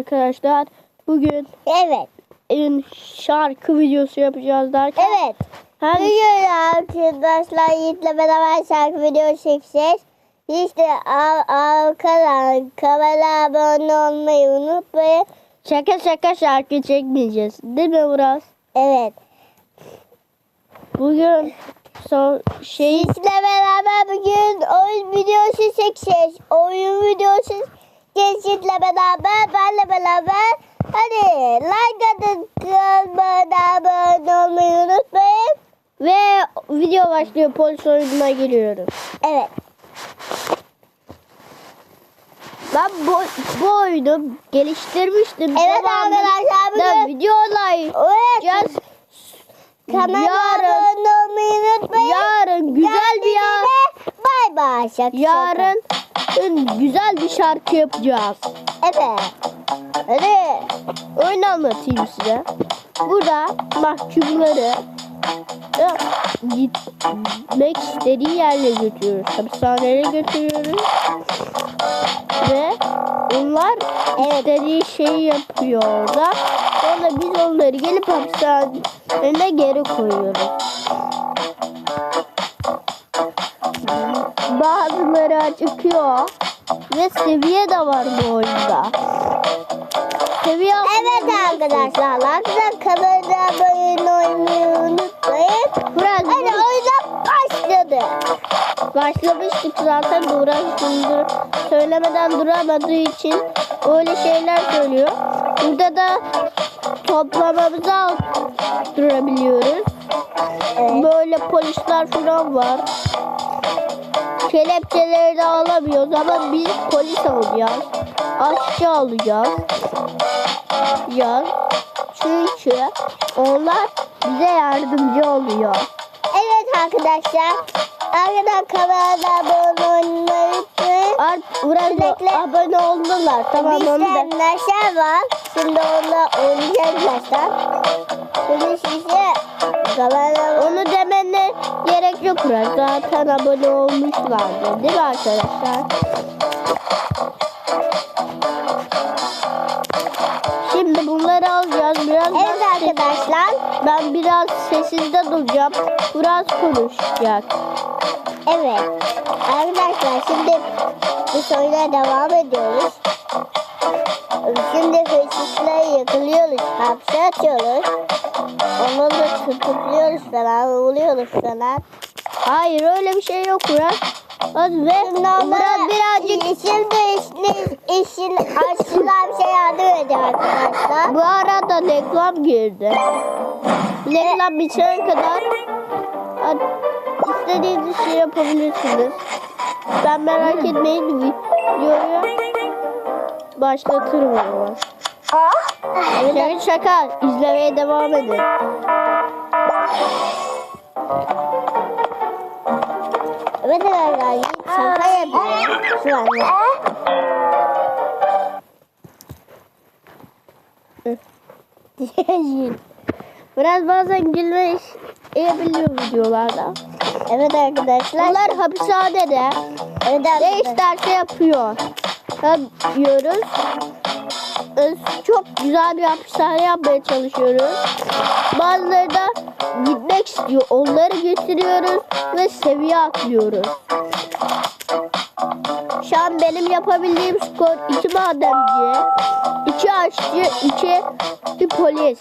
Arkadaşlar bugün Evet. en şarkı videosu yapacağız derken Evet. hem Bugün arkadaşlar Yiğit'le beraber şarkı video çekeceğiz. İşte al, arkadan kanala abone olmayı unutmayın. şaka şaka şarkı çekmeyeceğiz. Değil mi Murat? Evet. Bugün son şey Yiğit'le beraber bugün oyun videosu çekeceğiz. Oyun videosu Yiğit'le beraber benle beraber. Hadi like atın kanala abone olmayı unutmayın. ve video başlıyor polis oyununa giriyoruz. Evet. Ben bu, bu oyunu geliştirmiştim. Evet arkadaşlar bugün videolar Evet. Kanala Yarın abone olmayı unutmayın. yarın güzel bir ya Bay bay. Şaka yarın güzel bir şarkı yapacağız. Evet. Hadi. Oyunu anlatayım size. Burada mahkumları da gitmek istediği yerle götürüyoruz. Hapishaneye götürüyoruz. Ve onlar istediği şeyi yapıyor orada. Sonra biz onları gelip hapishaneye geri koyuyoruz. Bazıları acıkıyor. Ve seviye de var bu oyunda. Seviye Evet arkadaşlar. Arkadaşlar kanala abone olmayı unutmayın. Hadi oyuna başladı. başlamıştık zaten Duran şimdi söylemeden duramadığı için öyle şeyler söylüyor. Burada da toplamamızı durabiliyoruz. Evet. Böyle polisler falan var. Kelepçeleri de alamıyoruz ama biz polis olacağız. Aşçı olacağız. Ya. Çünkü onlar bize yardımcı oluyor. Evet arkadaşlar. Arkadaşlar kanala abone olmayı Sürekli- abone oldular. Tamam onu da. Neşe var. Şimdi onunla oynayacağız baştan. Şimdi size kanala gerek yok. Zaten abone olmuşlardı. Değil mi arkadaşlar? Şimdi bunları alacağız. Biraz Evet arkadaşlar. ben biraz sessizde duracağım. Biraz konuşacak. Evet. Arkadaşlar şimdi biz oyuna devam ediyoruz. Şimdi hırsızları yakalıyoruz. Hapse atıyoruz. Onları tutukluyoruz falan. Vuruyoruz falan. Hayır öyle bir şey yok Murat. Hadi ve Şimdi Murat birazcık Şimdi işin, işin aşçılar bir şey yardım ediyor arkadaşlar. bu arada reklam girdi. Reklam bitene kadar istediğiniz şey yapabilirsiniz. Ben merak etmeyin videoyu başlatırım ama. Şaka şaka izlemeye devam edin. Evet arkadaşlar şaka yapıyor şu anda. Biraz bazen gülme yapabiliyor videolarda. Evet arkadaşlar. Bunlar hapishanede Evet ne arkadaşlar. isterse yapıyor. Yapıyoruz. Ee, Çok güzel bir hapishane yapmaya çalışıyoruz. Bazıları da gitmek istiyor. Onları getiriyoruz ve seviye atlıyoruz. Şu an benim yapabildiğim skor iki madenci, iki aşçı, iki bir polis.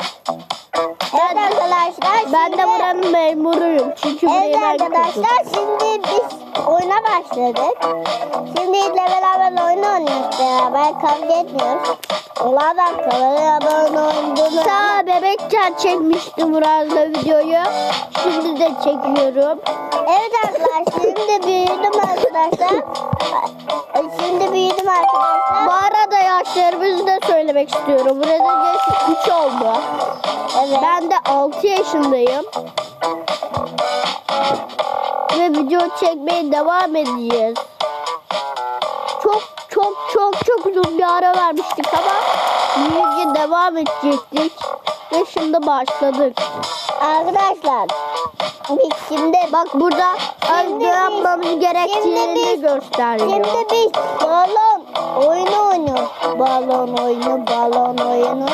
Evet arkadaşlar. Ben de şimdi- buranın memuruyum. Çünkü Evet ben arkadaşlar şimdi biz başladık. Şimdi ile beraber oyun oynuyoruz beraber kavga etmiyoruz. Onlardan kanala abone olduğunu Ta bebekken çekmiştim Murat'la videoyu. Şimdi de çekiyorum. Evet arkadaşlar şimdi büyüdüm arkadaşlar. Şimdi büyüdüm Bu arkadaşlar. arada yaşlarımızı da söylemek istiyorum. Burada yaş 3 oldu. Evet. Ben de 6 yaşındayım. Ve video çekmeye devam edeceğiz. Çok çok çok çok uzun bir ara vermiştik ama büyüyünce devam edecektik. Ve şimdi başladık. Arkadaşlar biz şimdi Bak burada biz- yapmamız gerektiğini gösteriyor. Şimdi biz balon oyunu oynuyor. Balon oyunu, balon oyunu.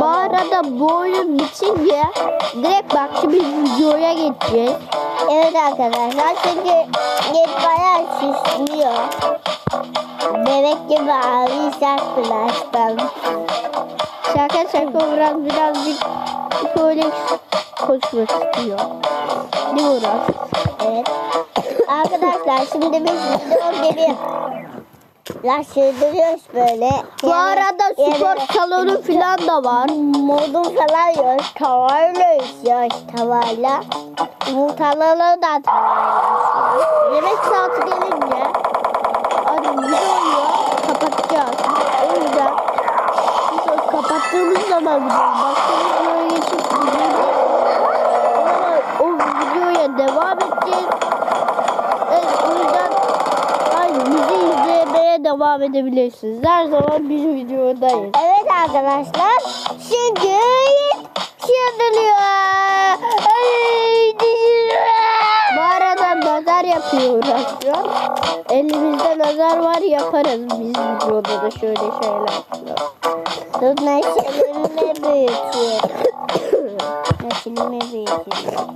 Bu arada bu oyun bitince direkt bak şimdi videoya geçeceğiz. Evet arkadaşlar çünkü net bayağı şişmiyor. Bebek gibi ağlayacak birazdan. Şaka şaka biraz birazcık böyle koşmak istiyor. Değil mi? Evet. Arkadaşlar şimdi biz video. Ya sürdürüyoruz böyle. Bu Yani- arada spor yani salonu falan da var. Modun falan yok. Tavayla yaşıyoruz tavayla. Yumurtaları da tavayla. Yemek saati gelince hadi videoyu kapatacağız. O yüzden biz kapattığımız zaman videoyu başka videoya geçip. Ama o videoya devam edeceğiz. Evet, o yüzden aynı bizi izlemeye devam edebilirsiniz. Her zaman biz videodayız. Evet arkadaşlar. Şimdi sürdürüyor. Ay, Bu arada an. Elimizde nazar var yaparız biz videoda da şöyle şeyler. Dur neşelerimi büyütüyorum. Neşelimi büyütüyorum.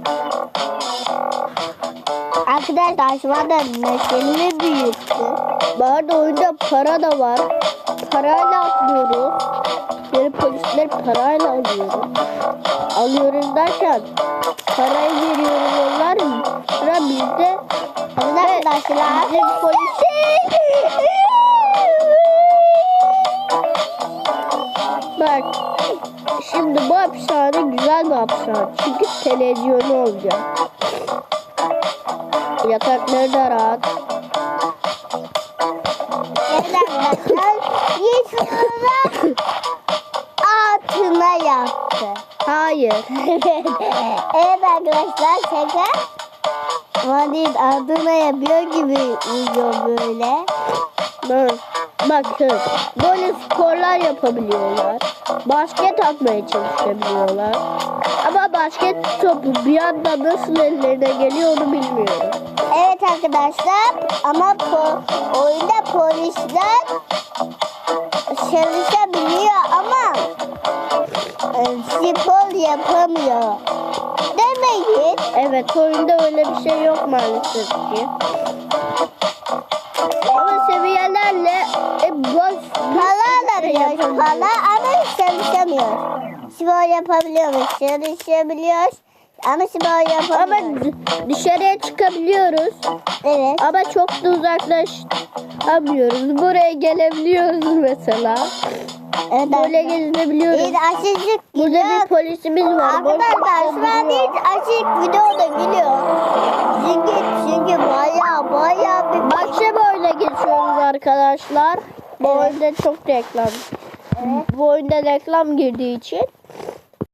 Arkadaşlar şu anda neşelimi büyüttü. Bu arada oyunda para da var. Parayla atlıyoruz. Polisler parayla alıyoruz. Alıyoruz derken parayı veriyoruz onlar sıra bizde. Arkadaşlar. Bizim polis Bak şimdi bu hapishane güzel bir hapishane. Çünkü televizyonu olacak. Yatakları da rahat. Evet arkadaşlar. Yeşil altına yaptı. Hayır. evet arkadaşlar şaka. Vadin adına yapıyor gibi uyuyor böyle. Bak, bakın böyle skorlar yapabiliyorlar. Basket atmaya çalışabiliyorlar. Ama basket topu bir anda nasıl ellerine geliyor onu bilmiyorum. Evet arkadaşlar ama po oyunda polisler çalışabiliyor ama spor yapamıyor. Demeyin. Evet oyunda öyle bir şey yok maalesef ki. Ama seviyelerle e, boş Para alıyoruz para ama çalışamıyoruz. Spor yapabiliyoruz, çalışabiliyoruz ama spor Ama yapamıyoruz. d- dışarıya çıkabiliyoruz. Evet. Ama çok da uzaklaşamıyoruz. Buraya gelebiliyoruz mesela. Evet. Böyle gezinebiliyoruz. Bir açıcık Burada gidiyor. bir polisimiz var. Arkadaşlar şu an hiç açık videoda gülüyor. Çünkü, çünkü baya baya bir Bahçe boyuna geçiyoruz arkadaşlar. Bu Evet. oyunda çok reklam. Bu oyunda reklam girdiği için